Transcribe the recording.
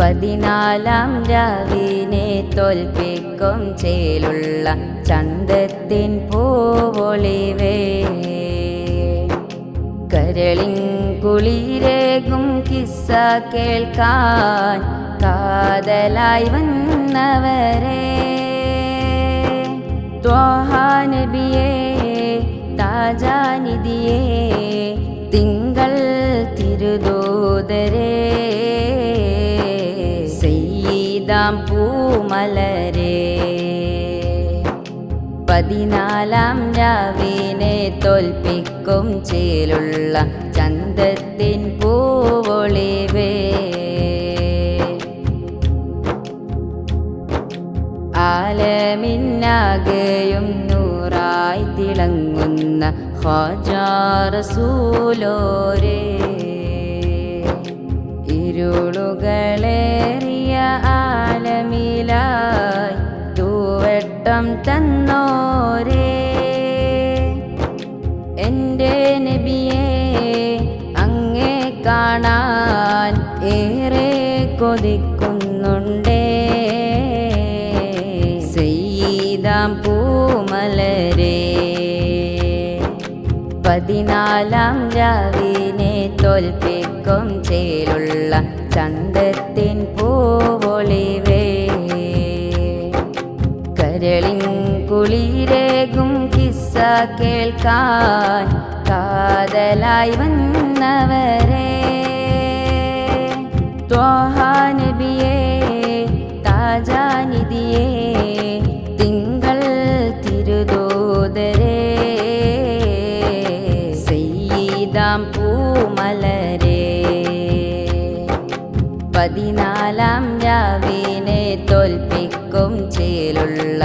പതിനാലാം രാവിനെ തോൽപ്പിക്കും ചേലുള്ള ചന്തത്തിൻ പൂവൊളിവേ. കരളിൻ കുളിരേകും കിസ്സ കേൾക്കാൻ കാതലായി വന്നവരെ. ത്വാഹാനബിയേ താജാനിധിയേ തിങ്കൾ തിരുദൂതരേ. സെയ്താം പൂമലരേ. പതിനാലാം രാവിനെ തോൽപ്പിക്കും ചേലുള്ള ചന്തത്തിൻ പൂവൊളിവേ. ആലമിന്നാകെയും നൂറായി തിളങ്ങുന്ന ഹാജാറസൂലോരേ ഇരുളുകളേറിയ തൂവട്ടം തന്നോരേ. എന്റെ നബിയെ അങ്ങേ കാണാൻ ഏറെ കൊതിക്കുന്നുണ്ടേ. സെയ്താം പൂമലരേ പതിനാലാം രാവിനെ തോൽപ്പിക്കും ചേലുള്ള ചന്തത്തിൻ പൂവൊളിവേ. കുളിരേകും കിസ്സ കേൾക്കാൻ കാതലായി വന്നവരെ. ത്വഹാനബിയെ താജാനിധിയെ തിങ്കൾ തിരുദൂതരേ. സെയ്താം പൂമലരെ. പതിനാലാം രാവിനെ തോൽപ്പിക്കും ചേലുള്ള